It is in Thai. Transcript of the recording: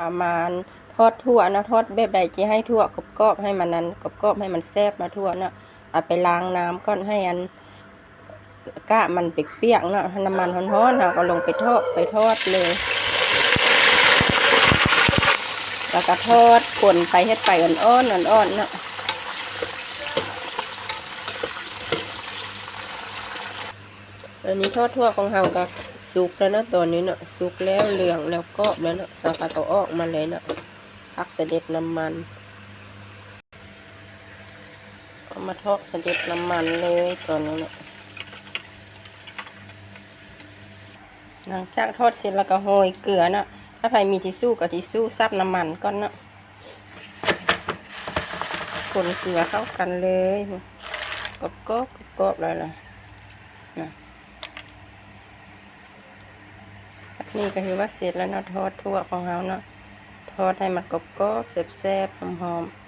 ประมาณทอดทั่วนะทอดแบบใดจีให้ทั่วกรอบบให้มันนั้นกรอบบให้มันแซ่บมาทั่วนะเอาไปล้างน้ำก่อนให้อันกะมันเปียกๆเนาะน้ำมันร้อนๆเราก็ลงไปทอดไปทอดเลยแล้วก็ทอดคนไปเฮ็ดไปอ่อนๆอ่อนๆเนาะ อันนี้ทอดทั่วของเฮาก็สุกแล้วนะตอนนี้เนาะสุกแล้วเหลืองแล้วกรอบแล้วเนาะเราก็เอาออกมาเลยเนาะพักเสด็จน้ำมันเอามาทอดเสด็จน้ำมันเลยตอนนี้เนาะหลังจากทอดเสร็จแล้วก็โรยเกลือเนาะถ้าใครมีทิชชู่ก็ทิชชู่ซับน้ำมันก่อนเนาะคนเกลือเข้ากันเลยกรอบกรอบกรอบเลยล่ะนะ นี่ก็คือว่าเสร็จแล้วเนาะทอดทั่วของเราเนาะทอดให้มันกรอบกรอบๆแซ่บๆหอมๆ